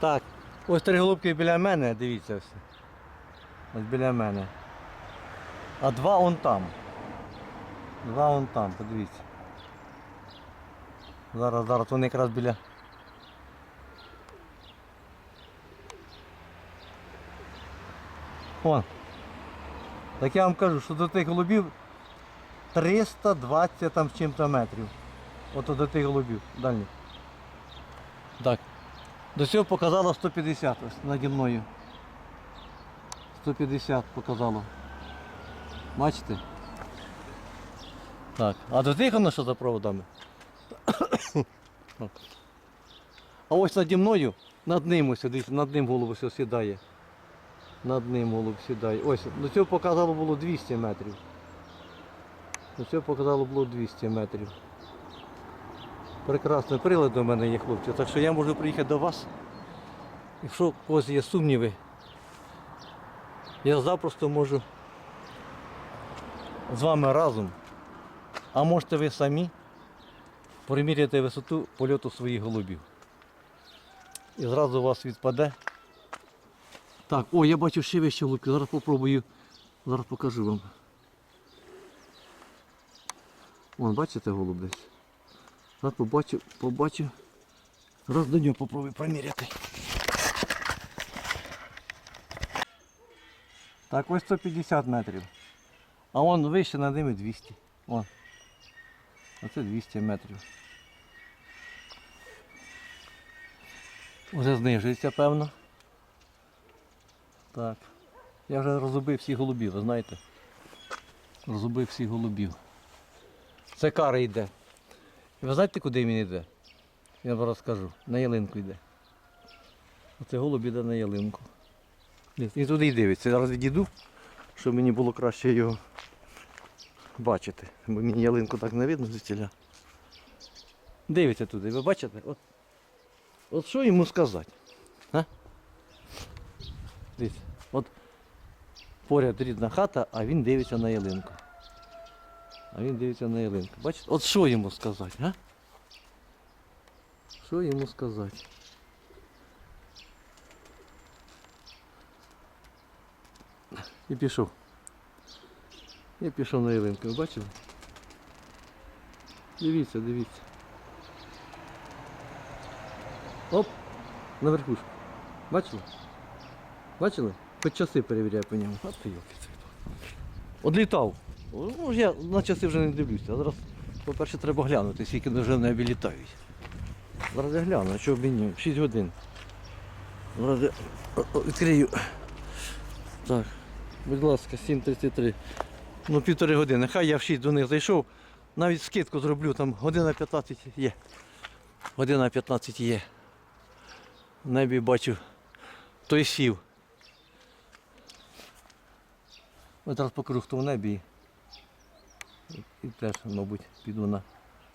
Так, ось три голубки біля мене, дивіться ось. Ось біля мене. А два он там. Два он там, подивіться. Зараз, зараз вони якраз біля. Вон. Так я вам кажу, що до тих голубів 320 там з чим-то метрів. Ото до тих голубів, дальніх. До цього показало 150 ось наді мною. 150 показало. Бачите? Так. А до тих воно що за проводами? А ось наді мною, над ним ось, дивіться, над ним голуб ось сідає. Над ним голуб сідає. Ось, до цього показало було 200 метрів. До цього показало було 200 метрів. Прекрасний прилад до мене є, хлопці. Так що я можу приїхати до вас. Якщо у когось є сумніви, я запросто можу з вами разом, а можете ви самі приміряти висоту польоту своїх голубів. І зразу у вас відпаде. Так, о, я бачу ще вище голубки, зараз попробую, зараз покажу вам. Вон, бачите голуб десь? Зараз побачу, побачу. Раз до нього попробую приміряти. Так, ось 150 метрів. А вон вище над ними 200. Вон. Оце 200 метрів. Вже знижується, певно. Так. Я вже розубив всіх голубів, ви знаєте. Розубив всіх голубів. Це кари йде. І ви знаєте, куди він йде? Я вам розкажу. На ялинку йде. Оце голуб іде на ялинку. Він туди й дивиться. Зараз відійду, щоб мені було краще його бачити. Бо мені ялинку так не видно звідтіля. Дивиться туди, ви бачите? От, от що йому сказати? А? Дивіться, от поряд рідна хата, а він дивиться на ялинку. А він дивиться на ялинку. Бачите? От що йому сказати, а? Що йому сказати? І пішов. Я пішов на ялинку, ви бачили? Дивіться, дивіться. Оп! На верхушку. Бачили? Бачили? Хоч часи перевіряю по ньому. От ти йолки Одлітав. Ну, я на часи вже не дивлюся. А зараз, по-перше, треба глянути, скільки вже в небі літають. Зараз я гляну, що мені? 6 годин. Зараз я відкрию. Так, будь ласка, 7.33. Ну, півтори години. Хай я в 6 до них зайшов. Навіть скидку зроблю, там година 15 є. Година 15 є. В небі бачу. Той сів. Ось зараз покажу, хто в небі. І- І теж, мабуть, піду на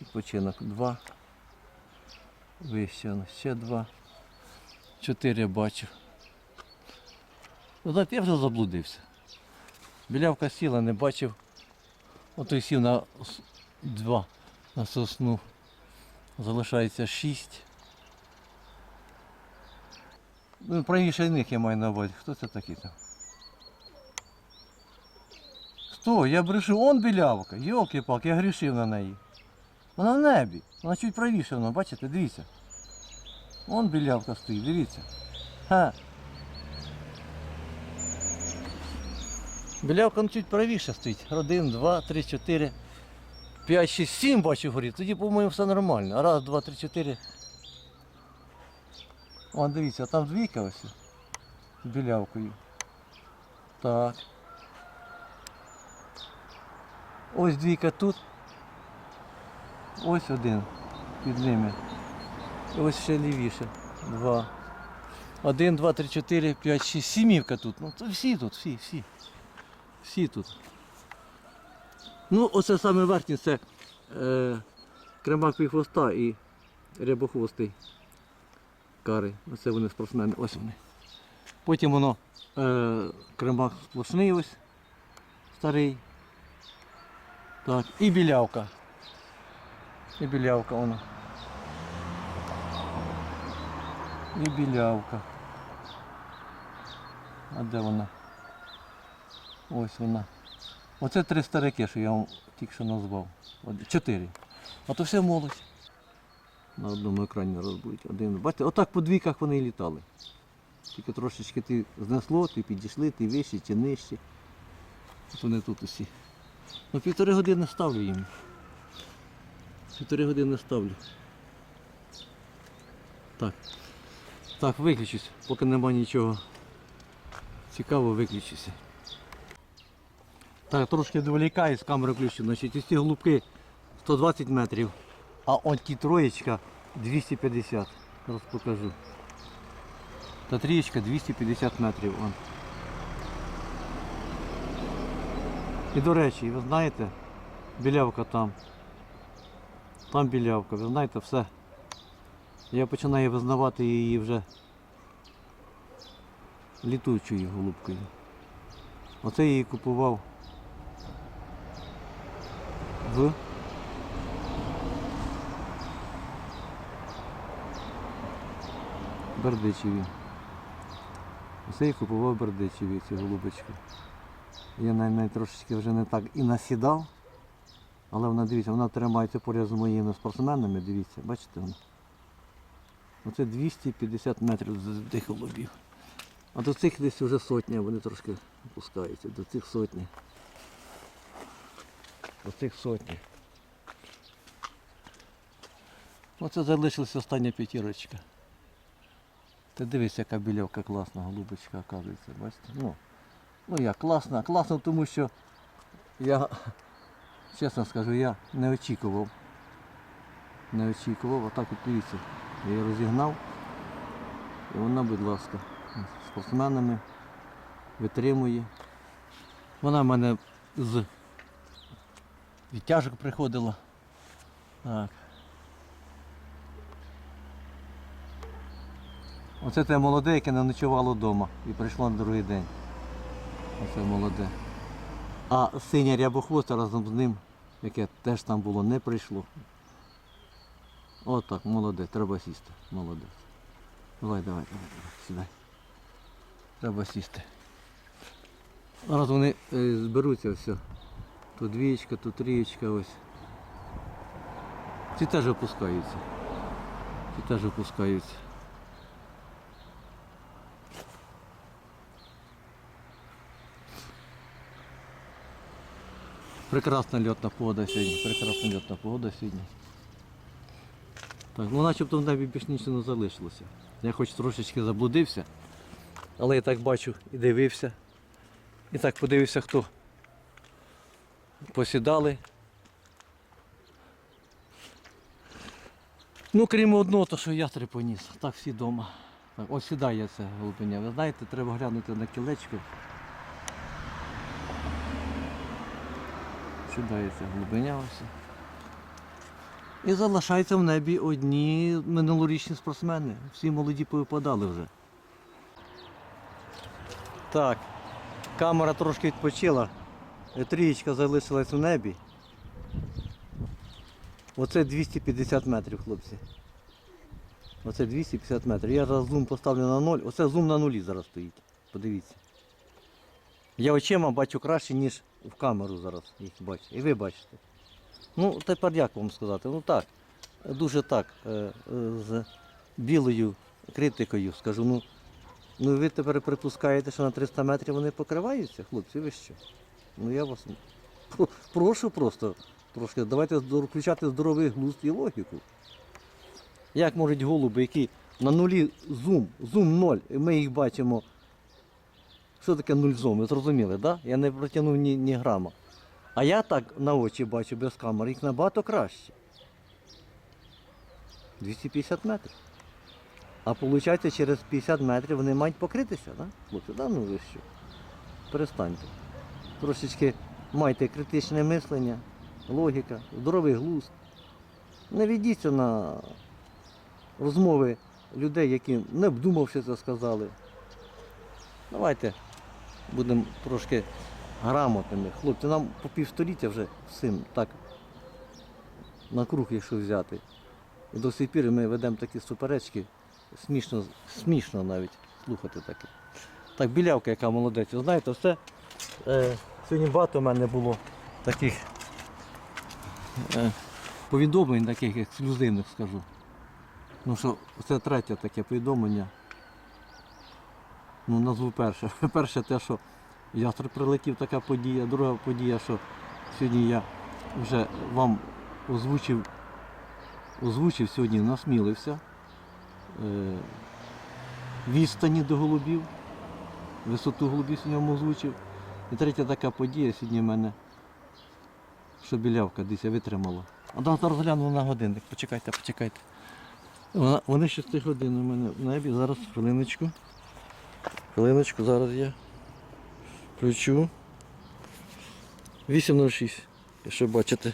відпочинок. Два. Вище, ще два. Чотири бачу. Ну, знаєте, я вже заблудився. Білявка сіла, не бачив. Ото й сів на два на сосну. Залишається шість. Ну, правіше них я маю на увазі. Хто це такий там? Хто? Я брешу, он білявка. Йолки-палки, я грішив на неї. Вона в небі. Вона чуть правіше вона, бачите, дивіться. Вон білявка стоїть, дивіться. Ха. Білявка ну, чуть правіше стоїть. Один, два, три, чотири, п'ять, шість, сім бачу горі. Тоді, по-моєму, все нормально. Раз, два, три, чотири. Вон, дивіться, там двійка ось. Білявкою. Так. Ось двійка тут. Ось один під ними. І ось ще лівіше. Два. Один, два, три, чотири, п'ять, шість. Сімівка тут. Ну то всі тут, всі, всі. Всі тут. Ну, оце саме верхнє це е, кремак хвоста і рябохвостий кари. Оце вони спортсмени. Ось вони. Потім воно е, кремак сплошний ось старий. Так, і білявка. І білявка вона. І білявка. А де вона? Ось вона. Оце три старики, що я вам тільки що назвав. Чотири. А то все молодь. На одному екрані зараз будуть. Один. Бачите, отак по двійках вони і літали. Тільки трошечки ти знесло, ти підійшли, ти вище чи нижче. От вони тут усі. Ну півтори години ставлю їм. Півтори години ставлю. Так. Так, виключусь, поки нема нічого цікавого, виключуся. Так, трошки доволікаю з камери включу. Значить, ці голубки 120 метрів, а от ті троєчка 250. Зараз покажу. Та трієчка 250 метрів. Он. І до речі, ви знаєте, білявка там. Там білявка, ви знаєте, все. Я починаю визнавати її вже літучою голубкою. Оце я її купував в Бердичеві. Оце я купував Бердичеві цю голубочку. Я на неї трошечки вже не так і насідав, але вона, дивіться, вона тримається поряд з моїми спортсменами, дивіться, бачите вона. Оце 250 метрів з тих голубів. А до цих десь вже сотня, вони трошки опускаються, до цих сотні. До цих сотні. Оце залишилась остання п'ятірочка. Ти дивись, яка більовка класна голубочка, оказується, бачите? Ну, ну як, класна, класна, тому що я, чесно скажу, я не очікував. Не очікував, отак от дивіться. Я її розігнав. І вона, будь ласка, спортсменами витримує. Вона в мене з відтяжок приходила. Так. Оце те молоде, яке не ночувало вдома і прийшло на другий день. Оце молоде. А синя рябохвоста разом з ним, яке теж там було, не прийшло. Отак, молоде, треба сісти. Молодець. Давай, давай, давай, давай, сідай. Треба сісти. Зараз вони е, зберуться все. Тут двієчка, тут трієчка ось. Ці теж опускаються. Ці теж опускаються. Прекрасна льотна погода сьогодні. Прекрасна льотна погода сьогодні. Так, ну начебто в небі більш нічого не залишилося. Я хоч трошечки заблудився, але я так бачу і дивився. І так подивився, хто посідали. Ну, крім одного, то що я поніс. Так всі вдома. Ось сідає це голубеня. Ви знаєте, треба глянути на кілечко. Сідає це голубеня ось. І залишаються в небі одні минулорічні спортсмени. Всі молоді повипадали вже. Так, камера трошки відпочила. Трієчка залишилась в небі. Оце 250 метрів, хлопці. Оце 250 метрів. Я зараз зум поставлю на ноль. Оце зум на нулі зараз стоїть. Подивіться. Я очима бачу краще, ніж в камеру зараз їх бачу. І ви бачите. Ну, тепер як вам сказати? Ну так, дуже так, е, е, з білою критикою скажу. Ну, ну ви тепер припускаєте, що на 300 метрів вони покриваються, хлопці, ви що? Ну я вас прошу просто трошки, давайте включати здоровий глузд і логіку. Як можуть голуби, які на нулі зум, зум 0, і ми їх бачимо. Що таке нуль зум? Ви зрозуміли? Да? Я не протягнув ні, ні грама. А я так на очі бачу без камери, їх набагато краще. 250 метрів. А виходить, через 50 метрів вони мають покритися, да? Хлопці, да? ну ви що? Перестаньте. Трошечки майте критичне мислення, логіка, здоровий глузд. Не ведіться на розмови людей, які не вдумавши це сказали. Давайте будемо трошки грамотними. Хлопці, нам по півстоліття вже всім так на круг, якщо взяти. І до сих пір ми ведемо такі суперечки смішно, смішно навіть слухати таке. Так, білявка, яка молодець. Знаєте, все. Е, сьогодні багато в мене було таких е, повідомлень, таких ексклюзивних скажу. Ну що це третє таке повідомлення. Ну, назву перше. Перше те, що ястреб прилетів така подія. Друга подія, що сьогодні я вже вам озвучив, озвучив сьогодні, насмілився. Е, відстані до голубів. Висоту голубів сьогодні вам озвучив. І третя така подія сьогодні в мене, що білявка десь витримала. А зараз гляну на годинник. Почекайте, почекайте. Вона, вони 6 годин у мене в небі. Зараз хвилиночку. Хвилиночку, зараз я включу. 8.06, якщо бачите.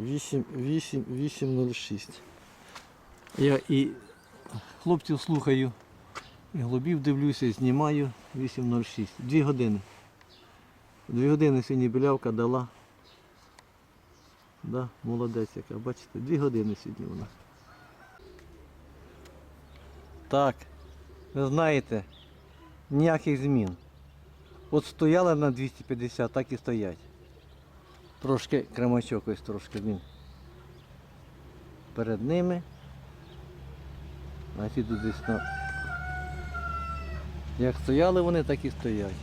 8, 8, 8.06. Я і хлопців слухаю, і голубів дивлюся, і знімаю 8.06. Дві години. Дві години сьогодні білявка дала. Да, молодець яка, бачите, дві години сьогодні вона. Так, ви знаєте, ніяких змін. От стояли на 250, так і стоять. Трошки кремачок ось трошки він перед ними. А ці десь на... Як стояли вони, так і стоять.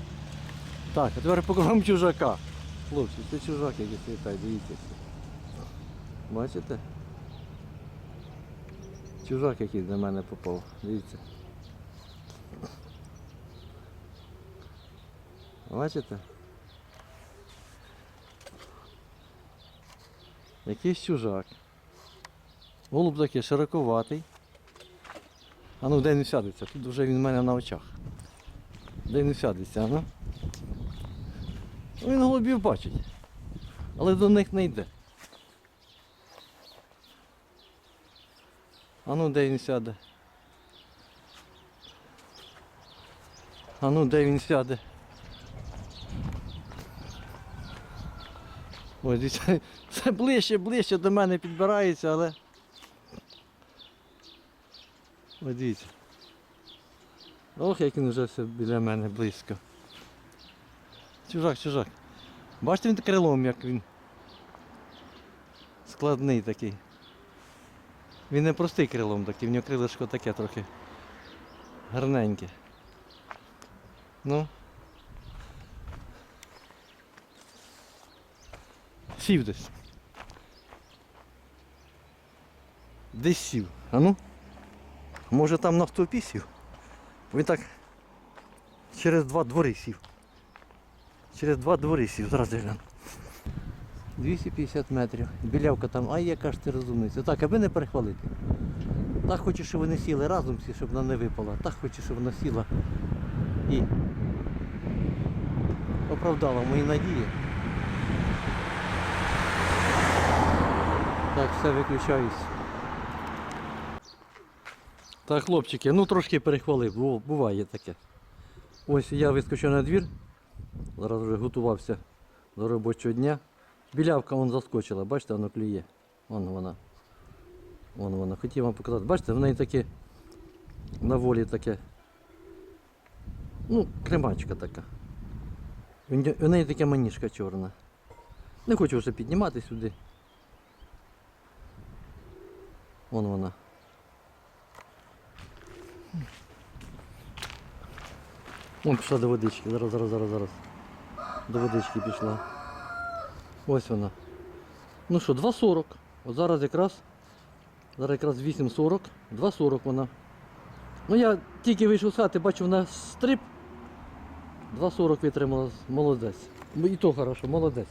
Так, а тепер покажу чужака. Хлопці, це чужак, який світає, дивіться. Бачите? Чужак, який до мене попав. Дивіться. Бачите? Якийсь чужак. Голуб такий широковатий. А ну де не сядеться? Тут вже він в мене на очах. Де не сядеться, а ну? Він голубів бачить. Але до них не йде. А ну де він сяде? А ну де він сяде? Ось це ближче, ближче до мене підбирається, але. Ось дивіться. Ох, як він вже все біля мене близько. Чужак, чужак. Бачите він крилом, як він складний такий. Він не простий крилом такий, в нього крилишко таке трохи гарненьке. Ну. Сів десь. Десь сів. А ну? Може там на стовпі сів? Він так через два двори сів. Через два двори сів, зараз гляну. 250 метрів. Білявка там, ай яка ж ти розумниця. Так, аби не перехвалити. Так хочу, щоб вони сіли разом всі, щоб вона не випала. Так хочу, щоб вона сіла і оправдала мої надії. Так, все виключаюсь. Так, хлопчики, ну трошки перехвалив, бу- буває таке. Ось я вискочив на двір, зараз вже готувався до робочого дня. Білявка вон заскочила, бачите, воно клює. Вон вона. Вон вона. Хотів вам показати. Бачите, в неї таке на волі таке. Ну, кремачка така. В неї така маніжка чорна. Не хочу вже піднімати сюди. Вон вона. Вон пішла до водички. Зараз, зараз, зараз, зараз. До водички пішла. Ось вона. Ну що, 2,40. От зараз якраз. Зараз якраз 8,40. 2,40 вона. Ну я тільки вийшов з хати, бачу, вона стрип. 2,40 витримала. Молодець. Ну і то хорошо, молодець.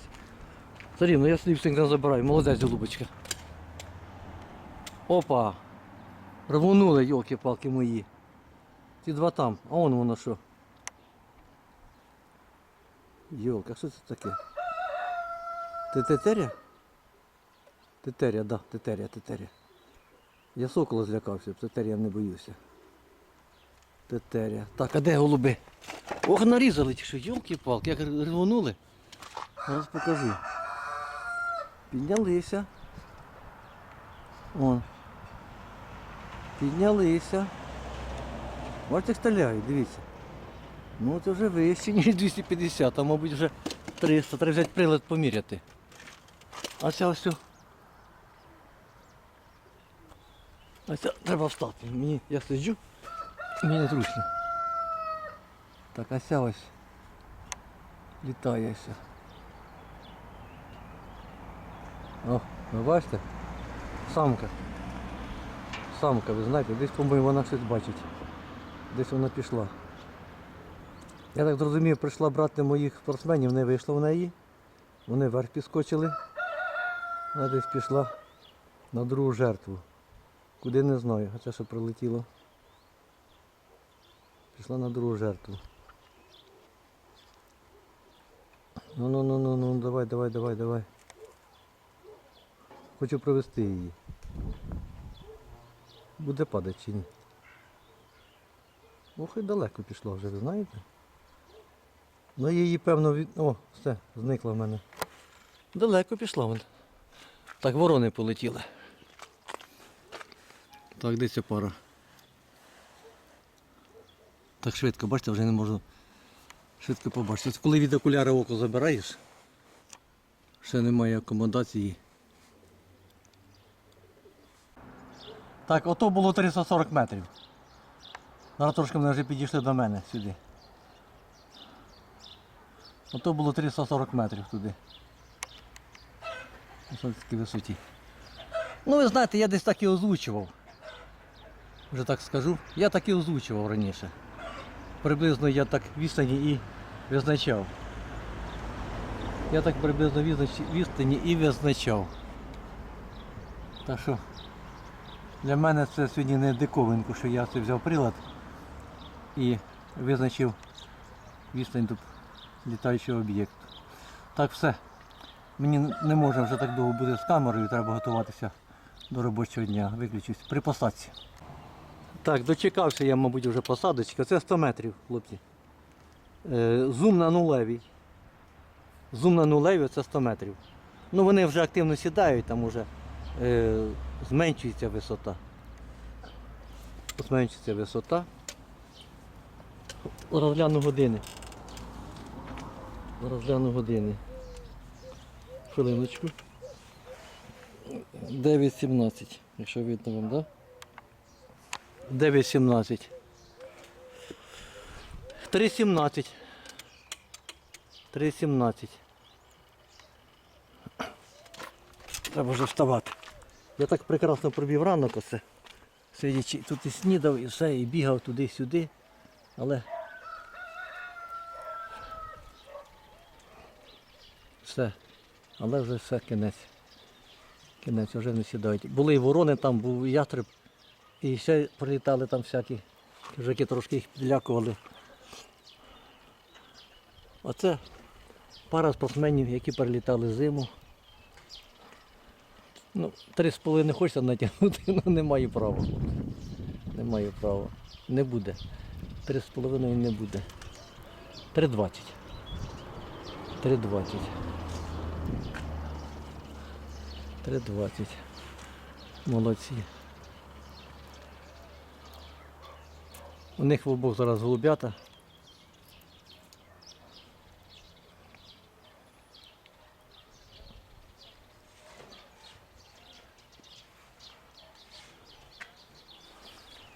Все рівно, я слів всегда забираю. Молодець, голубочка. Опа! Рвонули, йолки-палки мої. Ті два там. А вон воно що. Йолка, що це таке? Ти тетеря? Тетеря, да, тетеря, тетеря. Я сокола злякався, тетеря не боюся. Тетеря. Так, а де голуби? Ох, нарізали ті що, йолки-палки, як рвонули. Зараз покажу. Піднялися. Вон. Піднялися. Бачите, стріляють, дивіться. Ну це вже вище, ніж 250, а мабуть вже 300. Треба взяти прилад поміряти. А ця ось. А ця треба встати. Мені я сиджу, мені зручно. Так, а ця ось літає ось. О, ви бачите? Самка. Самка, ви знаєте, десь, по-моєму, вона щось бачить. Десь вона пішла. Я так зрозумів, прийшла брати моїх спортсменів, не вийшло в неї. Вони вверх підскочили. Вона десь пішла на другу жертву. Куди не знаю, а це що прилетіло. Пішла на другу жертву. Ну ну ну ну ну давай, давай, давай, давай. Хочу провести її. Буде падати чи ні? Ох і далеко пішла вже, ви знаєте? Ну її певно від... О, все, зникла в мене. Далеко пішла вона. Так, ворони полетіли. Так, де ця пара? Так швидко, бачите, вже не можу швидко побачити. От Коли від окуляра око забираєш, ще немає акомодації. Так, ото було 340 метрів. Зараз трошки вони вже підійшли до мене сюди. Ото було 340 метрів туди. На такій висоті. Ну ви знаєте, я десь так і озвучував. Вже так скажу. Я так і озвучував раніше. Приблизно я так відстані і визначав. Я так приблизно відстані і визначав. Так що для мене це сьогодні не диковинку, що я це взяв прилад і визначив відстань до літаючого об'єкту. Так все. Мені не можна вже так довго бути з камерою, треба готуватися до робочого дня. Виключусь при посадці. Так, дочекався я, мабуть, вже посадочки. Це 100 метрів, хлопці. Е, Зум на нулевій. Зум на нулевій це 100 метрів. Ну вони вже активно сідають, там вже е, зменшується висота. Зменшується висота. Розгляну години. Розгляну години. Хвилиночку. 9.17, якщо видно вам, так? Да? 9.17. 3.17. 3.17. Треба вже вставати. Я так прекрасно пробів ранок оце. Сидячи, тут і снідав, і все, і бігав туди-сюди. Але все. Але вже все кінець. Кінець вже не сідають. Були і ворони, там був і. І ще прилітали там всякі. Жаки трошки їх підлякували. Оце пара спортсменів, які перелітали зиму. Ну, три з половиною хочеться натягнути, але не маю права. Не маю права. Не буде. Три з половиною не буде. 3,20. 3,20. 3,20. Молодці. У них в обох зараз голубята.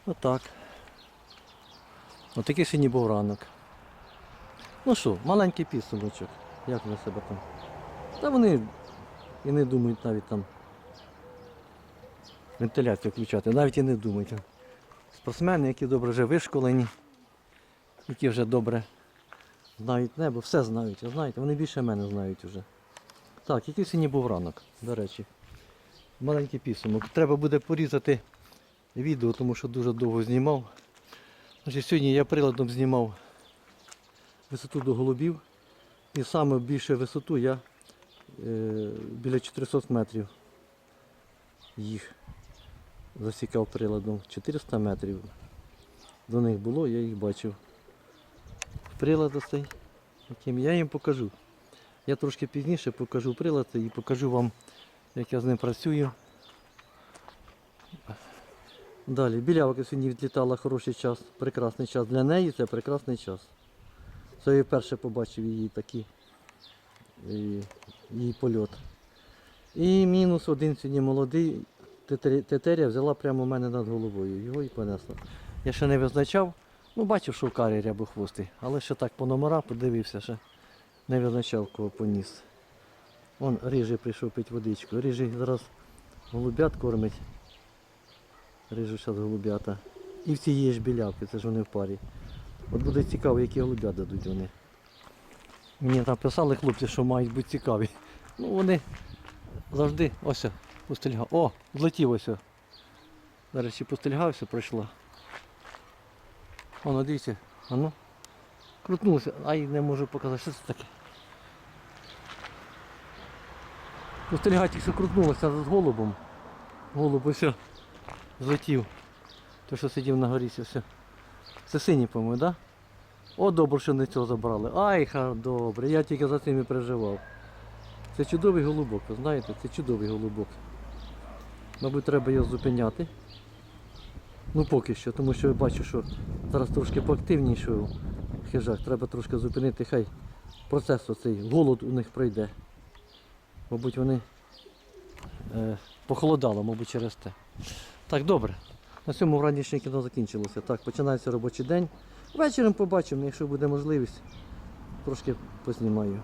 Отак. Отакий сьогодні був ранок. Ну що, маленький підсумочок. Як ви себе там? Та вони і не думають навіть там вентиляцію включати, навіть і не думають. Спортсмени, які добре вже вишколені, які вже добре знають небо, все знають, знаєте, вони більше мене знають вже. Так, який сьогодні був ранок, до речі. Маленький підсумок. Треба буде порізати відео, тому що дуже довго знімав. Значить, сьогодні я приладом знімав висоту до голубів. І саме більше висоту я е, біля 400 метрів їх засікав приладом. 400 метрів до них було, я їх бачив. Прилад цей, яким я їм покажу. Я трошки пізніше покажу прилад і покажу вам, як я з ним працюю. Далі, білявка сьогодні відлітала хороший час, прекрасний час. Для неї це прекрасний час. Це я вперше побачив її такі, і- її польот. І мінус один сьогодні молодий. Тетеря взяла прямо в мене над головою. Його і понесла. Я ще не визначав. Ну, бачив, що в карі рябохвостий, але ще так по номерам подивився, ще не визначав, кого поніс. Вон рижий прийшов пити водичку. Рижий зараз голубят кормить. Рижу зараз голубята. І в цієї ж білявки, це ж вони в парі. От буде цікаво, які голубят дадуть вони. Мені там писали хлопці, що мають бути цікаві. Ну вони завжди ось пустельга. О, злетів ось. До речі, пустельгався пройшла. Воно дивіться, а ну. Крутнулося, ай не можу показати, що це таке. Пустельга тільки що крутнулася з голубом. Голуб ось злетів. Той, що сидів на горі, все. Це синій, по-моєму, так? Да? О, добре, що не цього забрали. Ай, ха, добре, я тільки за цим і переживав. Це чудовий голубок, ви знаєте, це чудовий голубок. Мабуть, треба його зупиняти. Ну поки що, тому що я бачу, що зараз трошки поактивніший хижак. Треба трошки зупинити, хай процес оцей, голод у них пройде. Мабуть, вони е, похолодало, мабуть, через те. Так, добре. На цьому ранішнє кіно закінчилося. Так, починається робочий день. Вечором побачимо, якщо буде можливість, трошки познімаю.